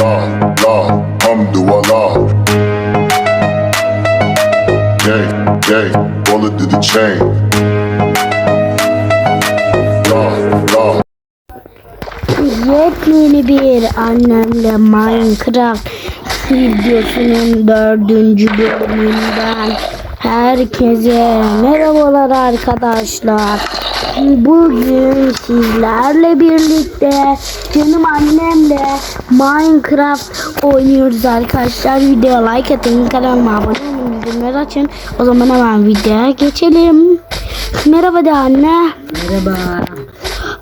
La la hamdulillah. Gang gang bullet to the chain. La la Yepyeni bir annemle Minecraft videosunun dördüncü bölümünden herkese merhabalar arkadaşlar. Bugün sizlerle birlikte canım annemle Minecraft oynuyoruz arkadaşlar. Videoya like atın, kanalıma abone olun, bildirimleri açın. O zaman hemen videoya geçelim. Merhaba de anne. Merhaba.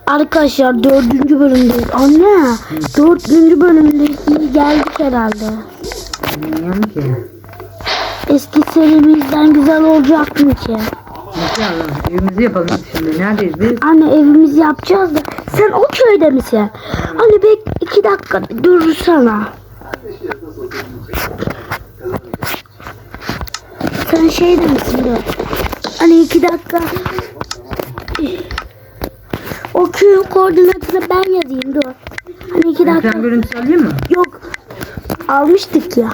Arkadaşlar dördüncü bölümdeyiz. Anne dördüncü bölümdeyiz. İyi geldik herhalde. Bilmiyorum ki. Eski serimizden güzel olacak mı ki? İnşallah. Evimizi yapalım şimdi. Neredeyiz biz? Anne evimizi yapacağız da sen o köyde misin? Anne bek iki dakika bir dursana. Sen şeyde misin dur. Hani iki dakika. O köyün koordinatını ben yazayım dur. Hani iki dakika. Ekran görüntüsü alayım mı? Yok. Almıştık ya.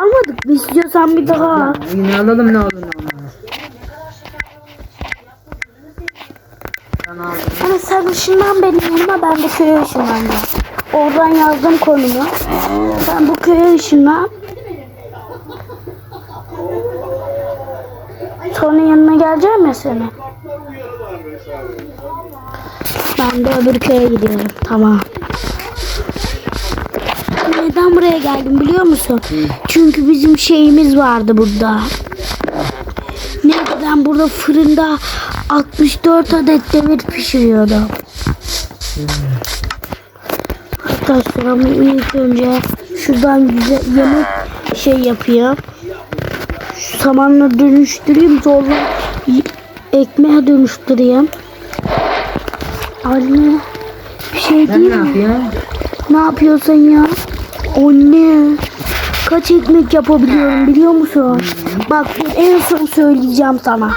Almadık mı? İstiyorsan bir daha. al. Yine alalım ne olur ne olmaz. Ben aldım. Hani sen ışınlan benim yanıma ben de köye ışınlanacağım. Oradan yazdım konumu. Sen bu köye ışınlan. Sonra yanına geleceğim ya seni. Ben de öbür köye gidiyorum. Tamam. Neden buraya geldim biliyor musun? Çünkü bizim şeyimiz vardı burada. Neden burada fırında 64 adet demir pişiriyordum. Arkadaşlar ama ilk önce şuradan güzel yemek şey yapayım. Şu samanla dönüştüreyim y- ekmeğe dönüştüreyim. Anne bir şey Ben değil ne mi? yapayım? Ne yapıyorsun ya? Anne. Kaç ekmek yapabiliyorum biliyor musun? Bak en son söyleyeceğim sana.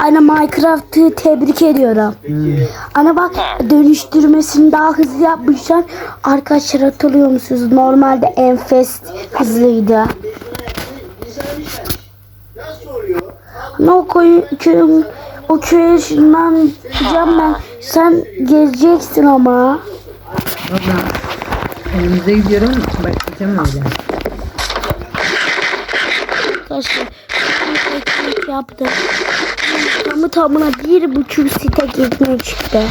Anne Minecraft'ı tebrik ediyorum. Anne bak dönüştürmesini daha hızlı yapmışlar. Arkadaşlar hatırlıyor musunuz? Normalde enfes hızlıydı. Ne o koyu, köyün, o köye ışınlanacağım ben. Sen gezeceksin ama. Valla. Evimize gidiyorum. Başlayacağım öyle. Arkadaşlar yaptım. Tamı tamına bir buçuk stek ekmek çıktı.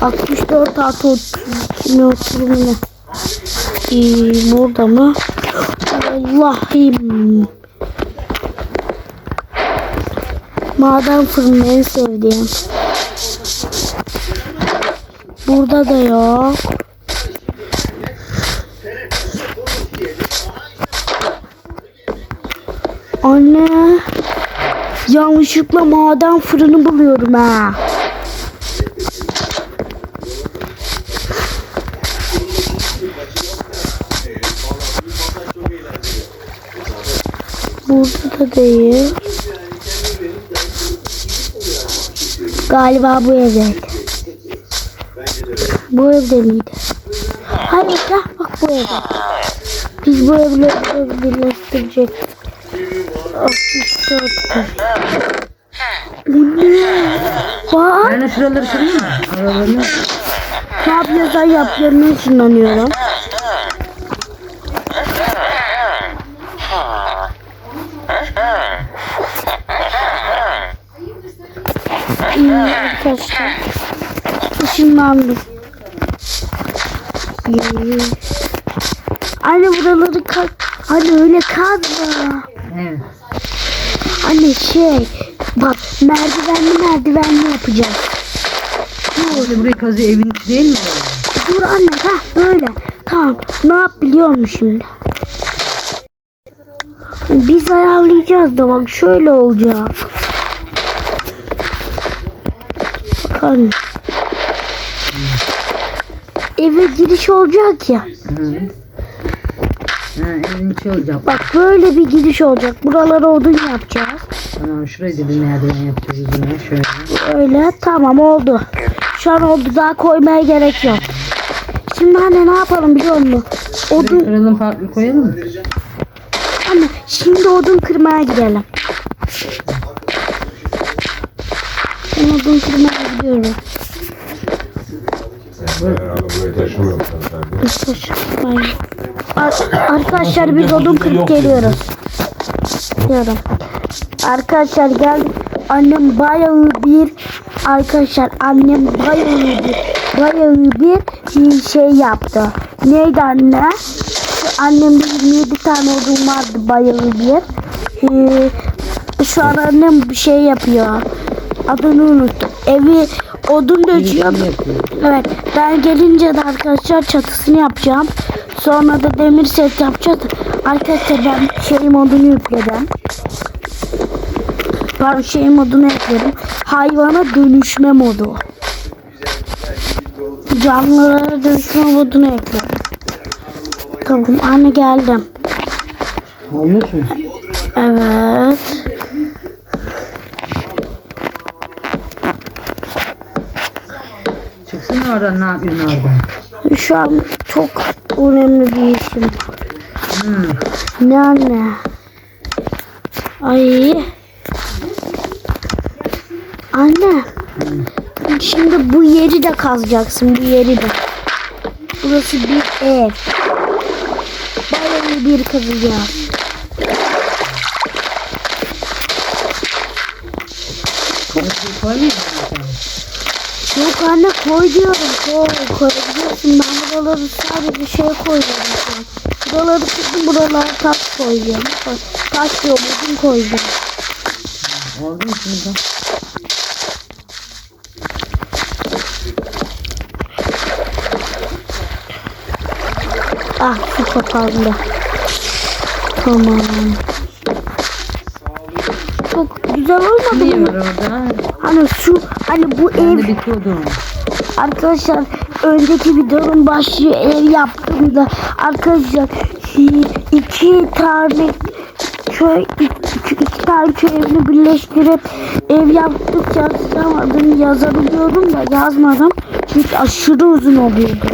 64 artı 30 ne oturum ne? Ee, burada mı? Allah'ım. Maden fırını en sevdiğim. Burada da yok. Anne. Yanlışlıkla maden fırını buluyorum ha. Burada da değil. Galiba bu evdeydi. Bu evde miydi? Hayır bak bu evde. Biz bu evleri birleştirecek. 64. Bu ne? Bak Ben de şuraları kırayım mı? Aralarını. ne yapıyorsan yap yanına ışınlanıyorum. Arkadaşlar. Işınlandım. Anne buraları kaz... Anne öyle kazma. Evet. Anne şey bak merdivenli merdivenli yapacağız. İşte burayı kazıyor evin içi değil mi? Dur anne ha böyle. Tamam ne yap biliyor musun şimdi? Biz ayarlayacağız da bak şöyle olacak. Bak anne. Eve giriş olacak ya. Hı. İçi olacak. Bak böyle bir giriş olacak. Buralara odun yapacağız. Tamam şurayı da bir merdiven yapacağız yine şöyle. Öyle tamam oldu. Şu an oldu daha koymaya gerek yok. Şimdi anne ne yapalım biliyor musun? Odun, Kıralım farklı koyalım mı? anne şimdi odun kırmaya gidelim. Ben odun kırmaya gidiyorum. Arkadaşlar biz odun kırıp geliyoruz. Diyorum. Arkadaşlar geldik. Annem bayağı bir arkadaşlar annem bayağı bir bayağı bir şey yaptı. Neydi anne? Annemde 27 tane odun vardı bayağı bir. Ee, şu an annem bir şey yapıyor. Adını unuttum. Evi odun döküyor. Evet ben gelince de arkadaşlar çatısını yapacağım. Sonra da demir set yapacağız. Arkadaşlar ben şey modunu yükledim. Ben şey modunu ekledim. Hayvana dönüşme modu. Canlılara dönüşme modunu ekledim. Tamam anne geldim. Olmuş mu? Evet. Oradan ne yapıyorsun orada? Şu an çok önemli bir işim. Hmm. Ne anne? Ay. Anne. Şimdi bu yeri de kazacaksın. Bu yeri de. Burası bir ev. Bayağı bir kazacağız. Koymayayım mı? Yok anne koy diyorum. Koy. Koyabiliyorsun. Ben buraları sadece şey koyuyorum şu an. Buraları kırdım. Buralara taş koyuyorum. Koy. Taş diyorum. Odun koyacağım. Oldu mu şimdi? Ah su kapandı. Tamam. Çok güzel olmadı mı? Hani su hani bu Ben ev arkadaşlar önceki videonun başlığı ev yaptığımda arkadaşlar iki tane köy iki, iki tane köy evini birleştirip ev yaptık yazamadım yazabiliyordum da yazmadım çünkü aşırı uzun oluyordu.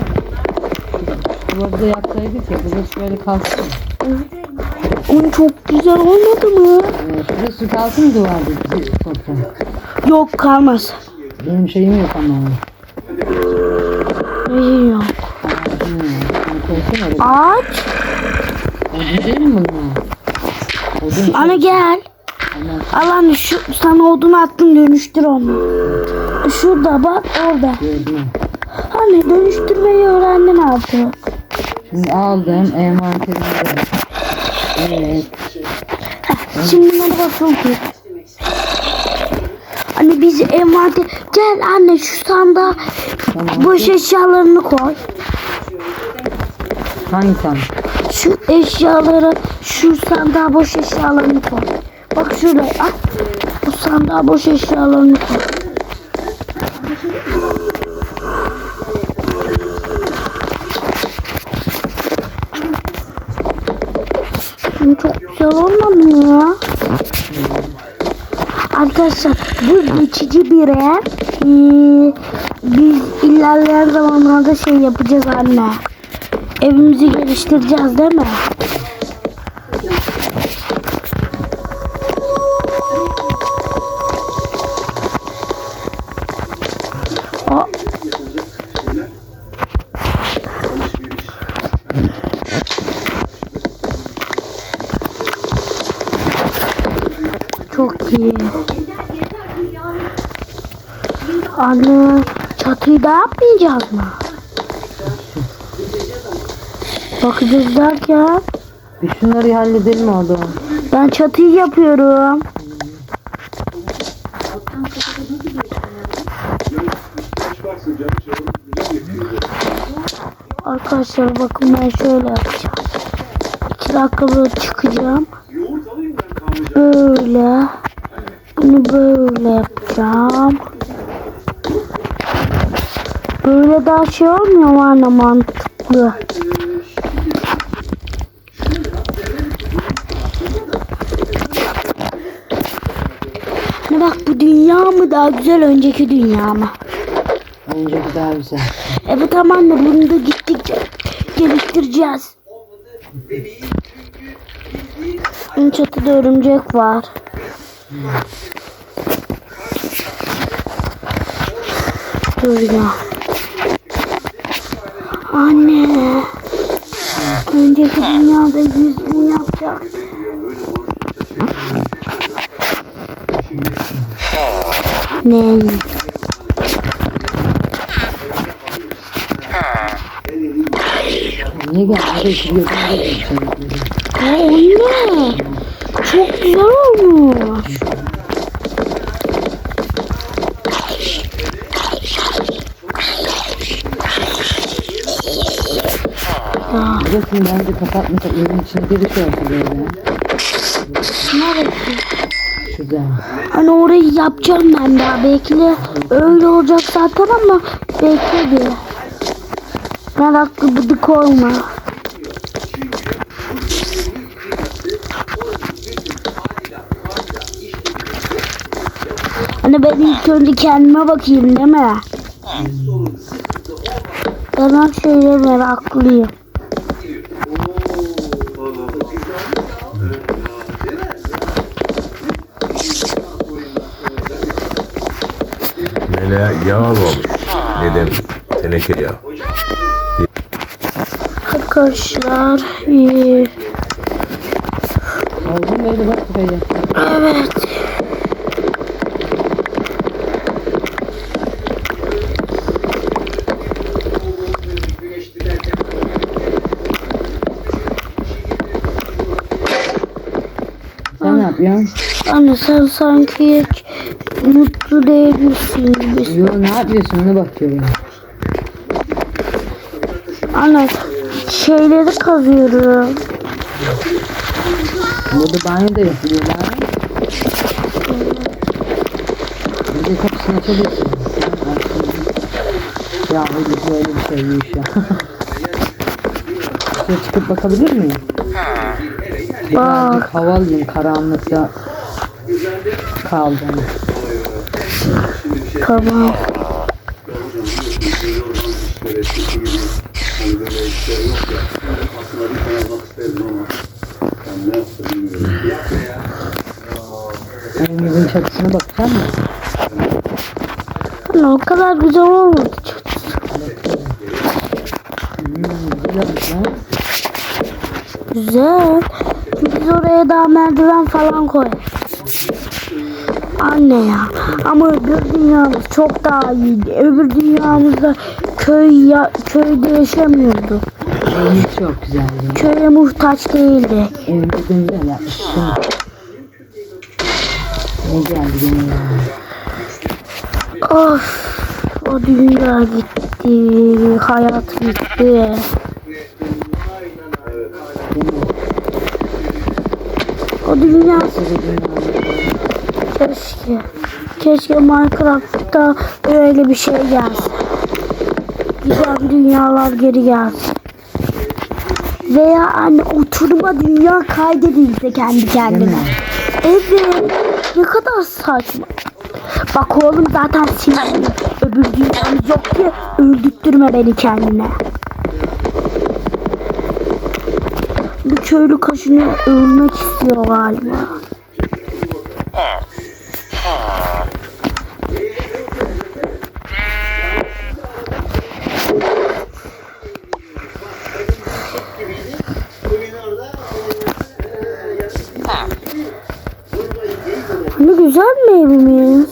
Burada yapsaydık ya. Burası böyle kalsın. Onun çok güzel olmadı mı? Evet, burası kalsın duvarda. Toprak. Yok kalmaz. Benim şeyim yok ama. Hayır yok. Ağaç. Odun mi bunlar? Odun. Anne gel. Tamam. Al anne şu sana odun attım dönüştür onu. Şurada bak orada. Gördüm. Anne dönüştürmeyi öğrendin artık. Şimdi aldım envanterimi. Evet. Şimdi bunları bakalım ki. Anne biz envanter... Gel anne şu sandığa Tamam. boş eşyalarını koy. Hangi sen? Şu eşyaları şu sandığa boş eşyalarını koy. Bak şuraya at. Bu sandığa boş eşyalarını koy. Şimdi çok güzel olmadı mı ya? Arkadaşlar bu geçici bir ev. Ee, biz ilerleyen zamanlarda şey yapacağız anne. Evimizi geliştireceğiz değil mi? İyi. Anne çatıyı da yapmayacağız mı? Bakacağız derken Bir şunları halledelim orada. ben çatıyı yapıyorum. Arkadaşlar bakın ben şöyle yapacağım. İki dakika böyle çıkacağım. Böyle. Bunu böyle yapacağım. Böyle daha şey olmuyor mu anne mantıklı? Hani bak bu dünya mı daha güzel önceki dünya mı? Önceki daha güzel. Evet ama anne bunu da gittikçe geliştireceğiz. Çatıda örümcek var. Dur ya. Anne. Önceki dünyada yüz bin yapacağız. Ne? Niye geldi? Anne. Çok güzel olmuş. Burasını bence kapatmasak evin içinde bir şey olsa. Hani orayı yapacağım ben daha. Belki de öyle olacak zaten ama bekle bir. Meraklı bıdık olma. Hani ben ilk önce kendime bakayım değil mi? Ben şöyle meraklıyım. Meleğe yağ almamış. Neden? Teneke yağı. Arkadaşlar buraya. Evet. Sen ne yapıyorsun? Anne sen sanki hiç mutlu değilmişsin gibi. Yo ne yapıyorsun ona bakıyorum. Anne şeyleri kazıyorum. Burada banyo da yapılıyor lan. Bir de kapısını açabilirsin. Ya öyle böyle bir şey yok ya. Şöyle çıkıp bakabilir miyim? Birazcık hava alayım karanlıkta kaldım. Tamam. Evimizin çatısına bakacağım mı? Anne o kadar güzel olmadı. Lan. Güzel. Biz oraya daha merdiven falan koyarız. Anne ya. Ama öbür dünyamız çok daha iyiydi. Öbür dünyamızda köy ya, köyde yaşamıyordu. Evimiz çok güzeldi. Köye muhtaç değildi. Evimizin güzel yapmışsın. Ne geldi yine ya? Of. O dünya gitti. Hayat bitti. O dünya keşke. Keşke Minecraft'ta öyle bir şey gelse. Güzel dünyalar geri gelsin. Veya anne oturma dünya kaydedilse kendi kendine. Evet. Ne kadar saçma. Bak oğlum zaten sinirli. Öbür dünyamız yok ki öldürtme beni kendine. Bu köylü kaşınıyor ölmek istiyor galiba. Ne güzel mi evimiz?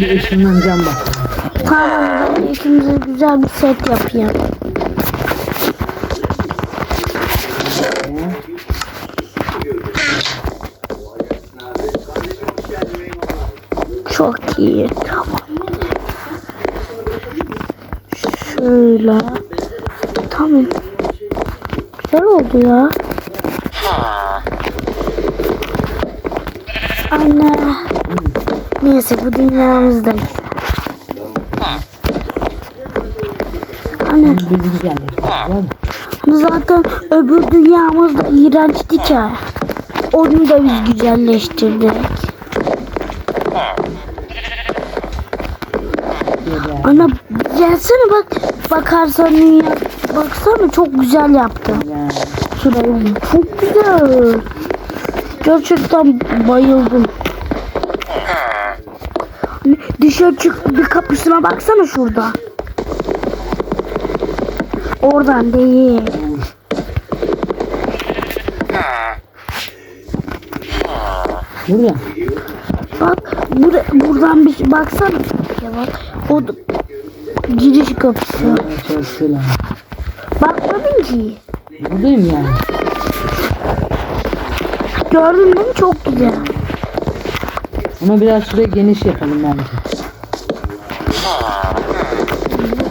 Bir ışınlanacağım bak. Tamam ben ikimize güzel bir set yapayım. Çok iyi. Tamam. Şöyle. Tamam. Güzel oldu ya. Anne. Neyse bu dünyamızda. Var mı? hani zaten öbür dünyamız da iğrençti ki. Onu da biz güzelleştirdik. Ana gelsene bak. Bakarsan ya. Baksana çok güzel yaptı. Ya. Şurayı. Çok güzel. Gerçekten bayıldım. Dışarı çık bir kapısına baksana şurada. Oradan değil. Burada. Bak bura, buradan bir baksana. Ya bak. O giriş kapısı. Güzel. Bakmadın ki. Buradayım yani. Gördün mü? Çok güzel. Ama biraz şurayı geniş yapalım bence.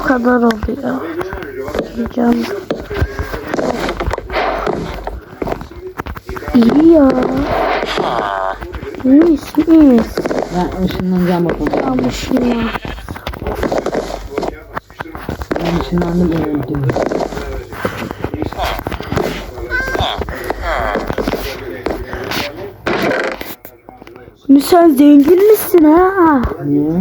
Kadar oluyor. Can. İyi ya. Mis mis. Ben ışınlanacağım bakalım. Almış ya. Ben ışınlandım öldüm. Sen zengin misin ha? Niye?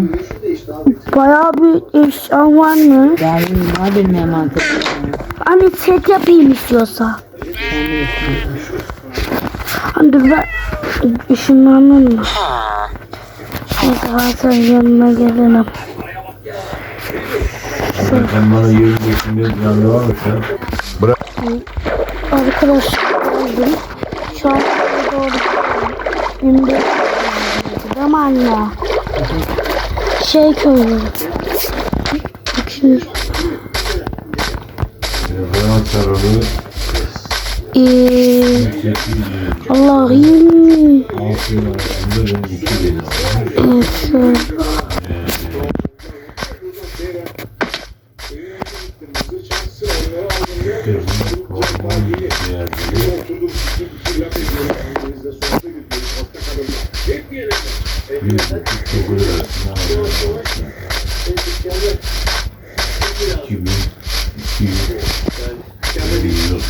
Bayağı bir eşyan var mı? Benim var benim envanterim. Hani set yapayım istiyorsa. Hani dur ben ışınlanın mı? Neyse ben senin yanına gelelim. Sen bana yerin geçinde yanında var mı sen? Bırak. Arkadaşlar geldim. Şu an doğru gidiyorum. Şimdi değil mi anne? Şey köyü. Şimdi Telefon terörü. Ee, 8 Allah'ım. 6 yıl arasında ben 2 geliyorum. Evet,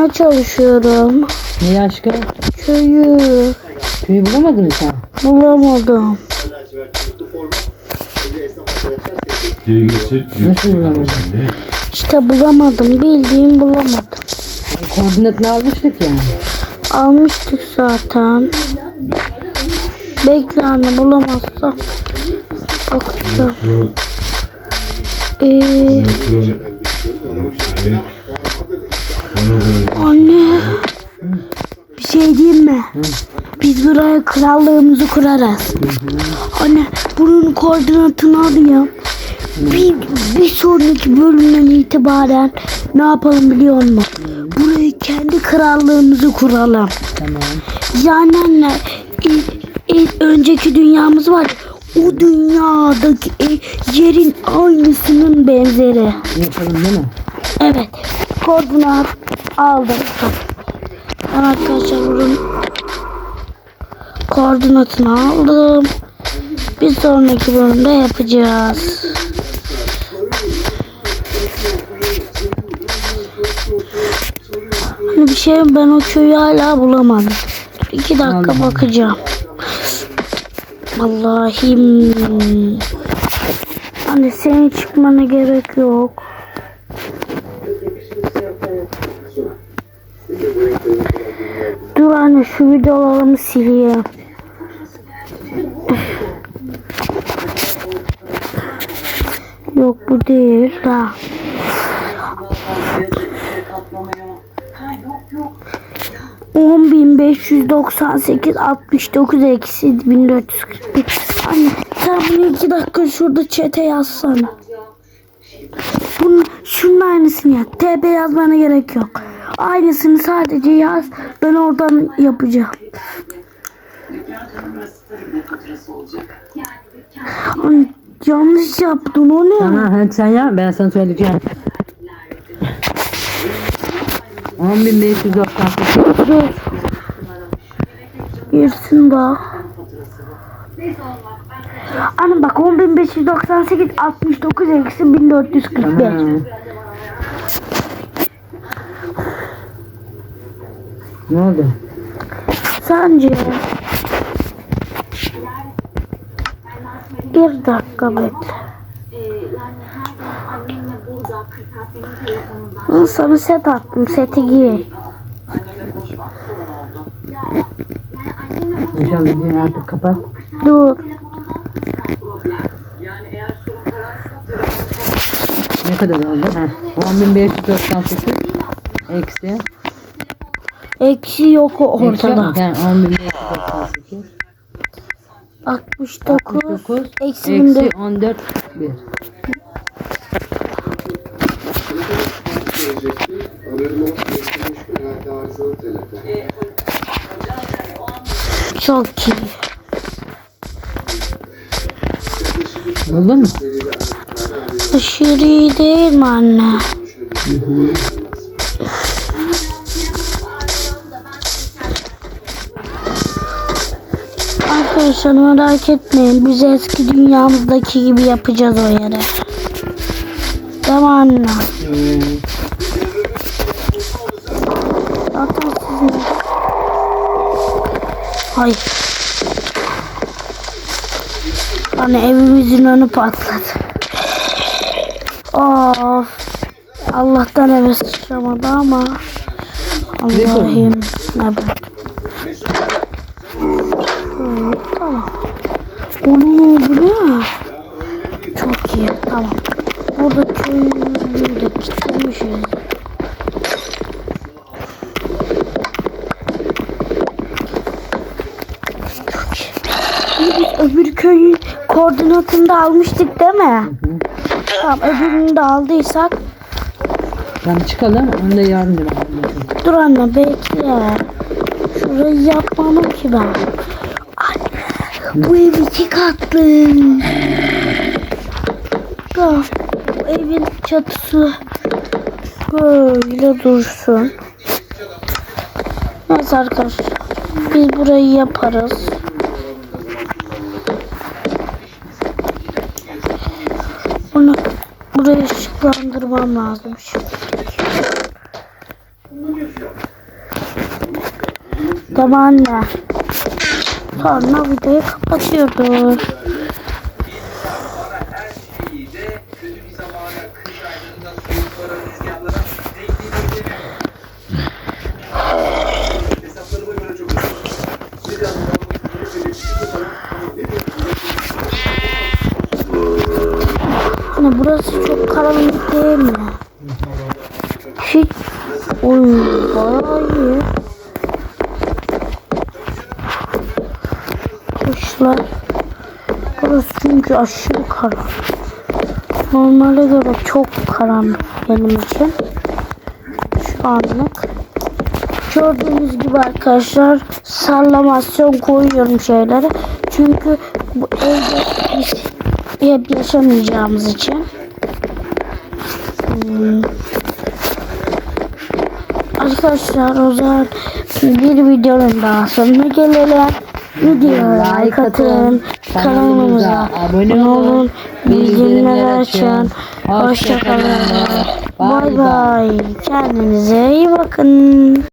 bulmaya çalışıyorum. Ne aşkım? Köyü Köyü bulamadın mı sen? bulamadım. Nasıl bulamadın? İşte bulamadım. Bildiğim bulamadım. Koordinatını almıştık yani. Almıştık zaten. Bekle anne bulamazsam. Bakacağım. Ee, anne. Bir şey diyeyim mi? Biz buraya krallığımızı kurarız. Anne bunun koordinatını alayım. Bir, bir sonraki bölümden itibaren ne yapalım biliyor musun? Burayı kendi krallığımızı kuralım. Tamam. Yani anne ilk, ilk önceki dünyamız var. O dünyadaki e, yerin aynısının benzeri. Yapalım değil mi? Evet. Koordinat aldım. Ben arkadaşlar bunun koordinatını aldım. Bir sonraki bölümde yapacağız. Hani bir şey ben o köyü hala bulamadım. İki dakika Allah. bakacağım. Allah'ım. Hani senin çıkmana gerek yok. Dur anne şu videolarımı sileyim. Yok bu değil da. On bin beş yüz doksan sekiz altmış dokuz eksi bin dört yüz kırk bir. Anne sen bunu iki dakika şurada çete yazsana. Bunun, şunun aynısını yaz. TP yazmana gerek yok. Aynısını sadece yaz. Ben oradan yapacağım. Anne, Yanlış yaptın o ne? Sana hadi sen ya ben sana söyleyeceğim. 10.598 Dur. Girsin daha. Anne bak 10.598 69 eksi 1445. Tamam. Ne oldu? Sence? Bir dakika bekle. Ben Sana set attım. Seti giy. İnşallah videoyu artık kapat. Dur. Ne kadar oldu? Ha. 10.598 eksi Eksi yok ortada. Eksi, yani 10.598 69. 69 Eksi eksi 14. 14 1. Çok iyi. Buldun mu? Aşırı değil mi anne? Arkadaşlar merak etmeyin. Biz eski dünyamızdaki gibi yapacağız o yere. Mi anne? Zaten sizin... Hayır. Hani evimizin önü patladı. Of. Allah'tan eve sıçramadı ama. Allah'ım. Evet. Hmm, Tamam. Onu bu ne? Çok iyi. Tamam. Burada köyü de biz öbür köyün koordinatını da almıştık değil mi? Tamam öbürünü de aldıysak Tamam çıkalım. Onu da yarın dur anne bekle. Şurayı yapmadım ki ben. Bu ev iki katlı. Ya, bu evin çatısı böyle dursun. Neyse arkadaşlar biz burayı yaparız. Bunu burayı ışıklandırmam lazım. Tamam anne. Sonra videoyu kapatıyoruz. Kuşlar. Burası çünkü aşırı karanlık. Normale göre çok karanlık benim için. Şu anlık. Gördüğünüz gibi arkadaşlar sallamasyon koyuyorum şeylere. Çünkü bu evde biz hep yaşamayacağımız için. Hmm. Arkadaşlar o zaman bir videonun daha sonuna gelelim. Videoya like atın, kanalımıza abone olun, bildirimleri açın. Hoşçakalın. Bay bay. Kendinize iyi bakın.